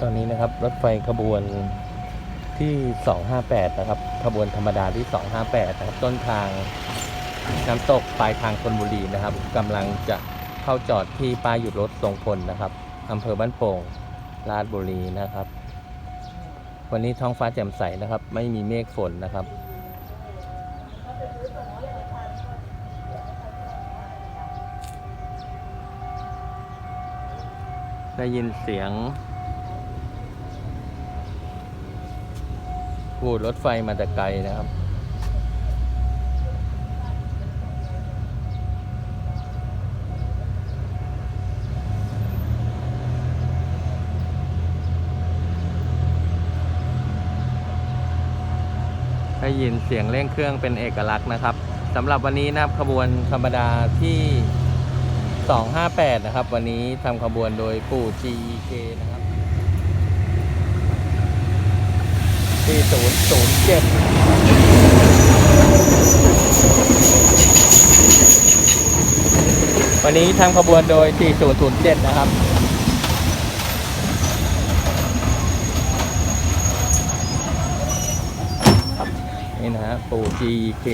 ตอนนี้นะครับรถไฟขบวนที่ 258 นะครับ ขบวนธรรมดาที่ 258 นะครับ ต้นทางน้ำตกปลายทางธนบุรีนะครับกำลังจะเข้าจอดที่ป้ายหยุดรถทรงพลนะครับอำเภอบ้านโป่งราชบุรีนะครับ วันนี้ท้องฟ้าแจ่มใสนะครับ ไม่มีเมฆฝนนะครับได้ยินเสียง วูดรถไฟมาแต่ไกลนะครับ ได้ยินเสียงเร่งเครื่องเป็นเอกลักษณ์นะครับสำหรับวันนี้นะครับขบวนธรรมดาที่ 258 นะครับ วันนี้ทำขบวนโดยปู่ GK นะครับ ที่007วันนี้ทำขบวนโดย 4007 นะครับนี่นะฮะปู่ GK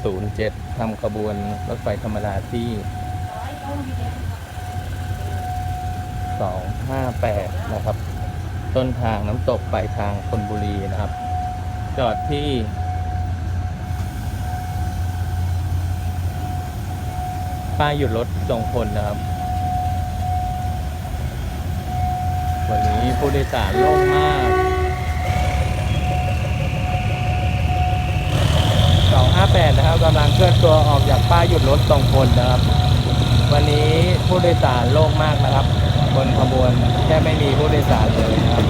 4007ทำขบวนรถไฟธรรมดาที่ 258 นะครับ ต้นทางน้ำตกปลายทางคนบุรีนะครับ จอดที่ ป้ายหยุดรถทรงพลนะครับ วันนี้ผู้โดยสารโล่งมาก258 นะครับกำลังเคลื่อนตัวออกจากป้ายหยุดรถตรงพลนะครับ วันนี้ผู้โดยสารโล่งมากนะครับ บนขบวนแค่ไม่มีผู้โดยสารเลยนะครับ